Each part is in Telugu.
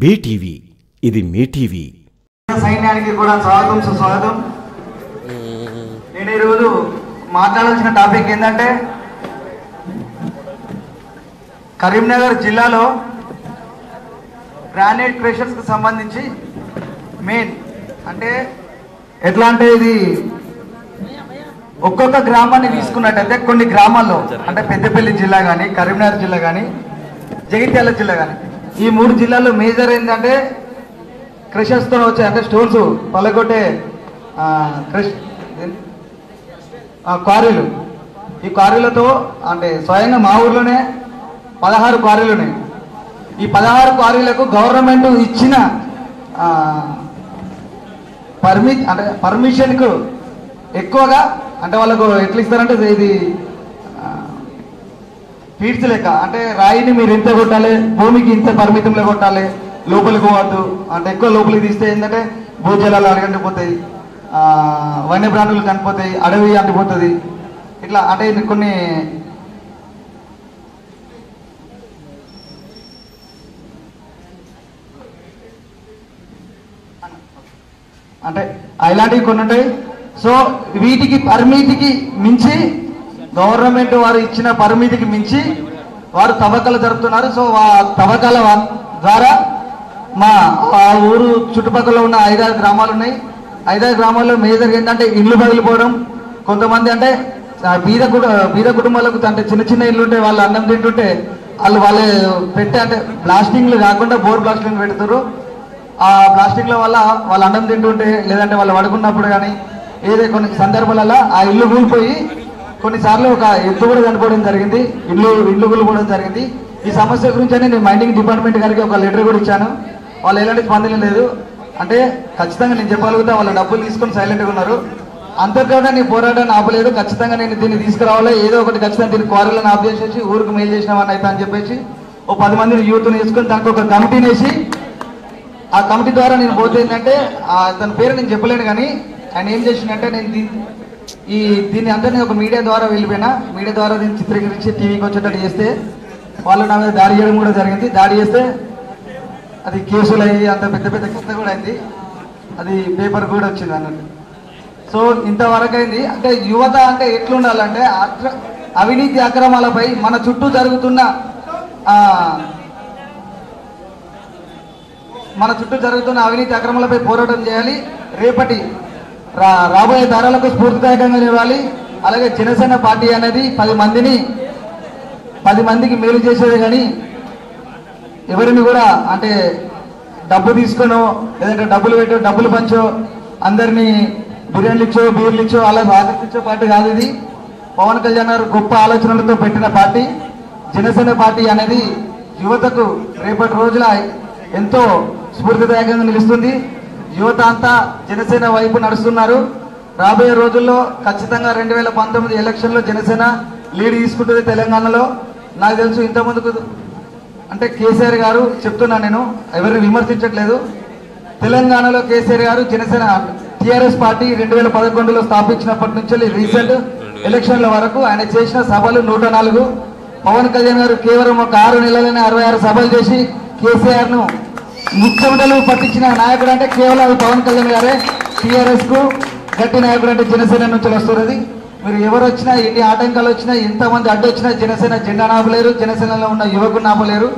బీటీవీ ఇది మీ టీవీ. సైన్యానికి కూడా స్వాగతం సుస్వాగతం. నేను ఈరోజు మాట్లాడాల్సిన టాపిక్ ఏంటంటే కరీంనగర్ జిల్లాలో గ్రానైట్ క్రేషర్స్కి సంబంధించి మెయిన్ అంటే ఎట్లా అంటే ఇది ఒక్కొక్క గ్రామాన్ని తీసుకున్నట్టయితే కొన్ని గ్రామాల్లో అంటే పెద్దపల్లి జిల్లా కానీ కరీంనగర్ జిల్లా కానీ జగిత్యాల జిల్లా కానీ ఈ మూడు జిల్లాల్లో మేజర్ ఏంటంటే క్రషర్స్తో వచ్చే అంటే స్టోన్స్ పలగొట్టే క్రష్ క్వారీలు. ఈ క్వారీలతో అంటే స్వయంగా మా ఊర్లోనే పదహారు క్వారీలు ఉన్నాయి. ఈ పదహారు క్వారీలకు గవర్నమెంట్ ఇచ్చిన పర్మి అంటే పర్మిషన్కు ఎక్కువగా అంటే వాళ్ళకు ఎట్లా ఇస్తారంటే ఇది తీర్చలేక లెక్క అంటే రాయిని మీరు ఇంత కొట్టాలి భూమికి ఇంత పరిమితంలో కొట్టాలి లోపలికి పోవద్దు. అంటే ఎక్కువ లోపలికి తీస్తే ఏంటంటే భూజలాలు అడగంటిపోతాయి వన్యప్రాణులు కనిపోతాయి అడవి అంటిపోతుంది ఇట్లా అంటే ఇది కొన్ని అంటే ఇలాంటివి కొన్ని ఉంటాయి. సో వీటికి పరిమితికి మించి గవర్నమెంట్ వారు ఇచ్చిన పరిమితికి మించి వారు తవ్వకాలు జరుపుతున్నారు. సో ఆ తవ్వకాల ద్వారా మా ఆ ఊరు చుట్టుపక్కల ఉన్న ఐదారు గ్రామాలు ఉన్నాయి. ఐదారు గ్రామాల్లో మేజర్ ఏంటంటే ఇల్లు పగిలిపోవడం. కొంతమంది అంటే బీద బీద కుటుంబాలకు అంటే చిన్న చిన్న ఇల్లు ఉంటే వాళ్ళు అన్నం తింటుంటే వాళ్ళు వాళ్ళు పెట్టే అంటే బ్లాస్టింగ్లు కాకుండా బోర్ బ్లాస్టింగ్ పెడతారు ఆ బ్లాస్టింగ్ల వల్ల వాళ్ళు అన్నం తింటుంటే లేదంటే వాళ్ళు పడుకున్నప్పుడు కానీ ఏదో కొన్ని సందర్భాలలో ఆ ఇల్లు కూలిపోయి కొన్నిసార్లు ఒక ఎత్తు కూడా చనిపోవడం జరిగింది ఇల్లు ఇల్లు కూలిపోవడం జరిగింది. ఈ సమస్య గురించి అని నేను మైనింగ్ డిపార్ట్మెంట్ గారికి ఒక లెటర్ కూడా ఇచ్చాను. వాళ్ళు ఎలాంటి స్పందన లేదు. అంటే ఖచ్చితంగా నేను చెప్పగలుగుతా వాళ్ళ డబ్బులు తీసుకొని సైలెంట్గా ఉన్నారు. అంతర్గత నీ పోరాటాన్ని ఆపలేదు. ఖచ్చితంగా నేను దీన్ని తీసుకురావాలి? ఏదో ఒకటి ఖచ్చితంగా దీన్ని క్వారీలను ఆఫ్ చేసేసి ఊరికి మెయిల్ చేసినామని అయితే అని చెప్పేసి ఓ పది మందిని యూత్ని వేసుకొని దానికి ఒక కమిటీని వేసి ఆ కమిటీ ద్వారా నేను పోతే ఏంటంటే తన పేరు నేను చెప్పలేను కానీ ఆయన ఏం చేసిందంటే నేను ఈ దీన్ని అంతా నేను ఒక మీడియా ద్వారా వెళ్ళిపోయినా మీడియా ద్వారా దీన్ని చిత్రీకరించి టీవీకి వచ్చేటట్టు చేస్తే వాళ్ళు నా మీద దాడి చేయడం కూడా జరిగింది. దాడి చేస్తే అది కేసులు అయ్యి అంత పెద్ద పెద్ద కథ కూడా అయింది. అది పేపర్ కూడా వచ్చింది అన్నట్టు. సో ఇంతవరకు అయింది. అంటే యువత అంటే ఎట్లుండాలంటే అక్ర అవినీతి అక్రమాలపై మన చుట్టూ జరుగుతున్న మన చుట్టూ జరుగుతున్న అవినీతి అక్రమాలపై పోరాటం చేయాలి. రేపటి రాబోయే తరాలకు స్ఫూర్తిదాయకంగా ఇవ్వాలి అలాగే జనసేన పార్టీ అనేది పది మందిని పది మందికి మేలు చేసేది కానీ ఎవరిని కూడా అంటే డబ్బు తీసుకొనో లేదంటే డబ్బులు పెట్టో డబ్బులు పంచో అందరినీ బిర్యానీలు ఇచ్చో బీర్లు ఇచ్చో అలా ఆకర్షించే పార్టీ కాదు ఇది. పవన్ కళ్యాణ్ గారు గొప్ప ఆలోచనలతో పెట్టిన పార్టీ. జనసేన పార్టీ అనేది యువతకు రేపటి రోజుల ఎంతో స్ఫూర్తిదాయకంగా నిలుస్తుంది. యువత అంతా జనసేన వైపు నడుస్తున్నారు. రాబోయే రోజుల్లో ఖచ్చితంగా రెండు వేల పంతొమ్మిది ఎలక్షన్లో జనసేన లీడ్ తీసుకుంటుంది తెలంగాణలో. నాకు తెలుసు ఇంతకుముందుకు అంటే కేసీఆర్ గారు చెప్తున్నా నేను ఎవరిని విమర్శించట్లేదు. తెలంగాణలో కేసీఆర్ గారు జనసేన టిఆర్ఎస్ పార్టీ రెండు వేల పదకొండులో స్థాపించినప్పటి నుంచి రీసెంట్ ఎలక్షన్ల వరకు ఆయన చేసిన సభలు నూట నాలుగు. పవన్ కళ్యాణ్ గారు కేవలం ఒక ఆరు నెలలనే అరవై ఆరు సభలు చేసి కేసీఆర్ను ముఖ్యమంత్రులు పట్టించిన నాయకుడు అంటే కేవలం అది పవన్ కళ్యాణ్ గారే. టిఆర్ఎస్కు గట్టి నాయకుడు అంటే జనసేన నుంచి వస్తున్నది. మీరు ఎవరు వచ్చినా ఎన్ని ఆటంకాలు వచ్చినా ఎంతమంది అడ్డు వచ్చినా జనసేన జెండా నాపలేరు జనసేనలో ఉన్న యువకుడు నాపలేరు.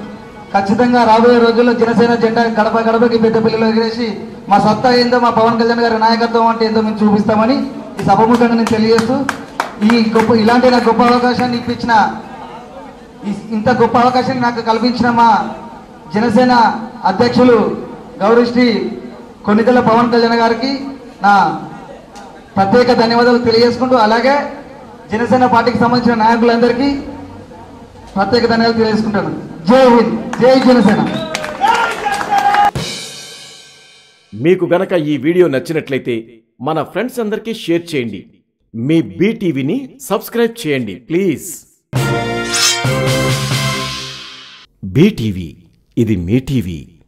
ఖచ్చితంగా రాబోయే రోజుల్లో జనసేన జెండా గడప గడపకి పెద్దపల్లిలో ఎగిరేసి మా సత్తా ఏందో మా పవన్ కళ్యాణ్ గారి నాయకత్వం అంటే ఏందో మేము చూపిస్తామని ఈ సభముఖంగా నేను తెలియజేస్తూ ఈ గొప్ప ఇలాంటి నాకు గొప్ప అవకాశాన్ని ఇప్పించిన ఇంత గొప్ప అవకాశాన్ని నాకు కల్పించిన మా జనసేన అధ్యక్షులు గౌరీశ్రీ కొన్నిదల పవన్ కళ్యాణ్ గారికి నా ప్రత్యేక ధన్యవాదాలు తెలియజేసుకుంటూ అలాగే జనసేన పార్టీకి సంబంధించిన నాయకులందరికీ ప్రత్యేక ధన్యవాదాలు తెలియజేసుకుంటాను. జై హింద్ జై జనసేన. మీకు గనక ఈ వీడియో నచ్చినట్లయితే మన ఫ్రెండ్స్ అందరికీ షేర్ చేయండి. మీ బీటీవీని సబ్స్క్రైబ్ చేయండి ప్లీజ్. బీటీవీ ఇది మీ టీవీ.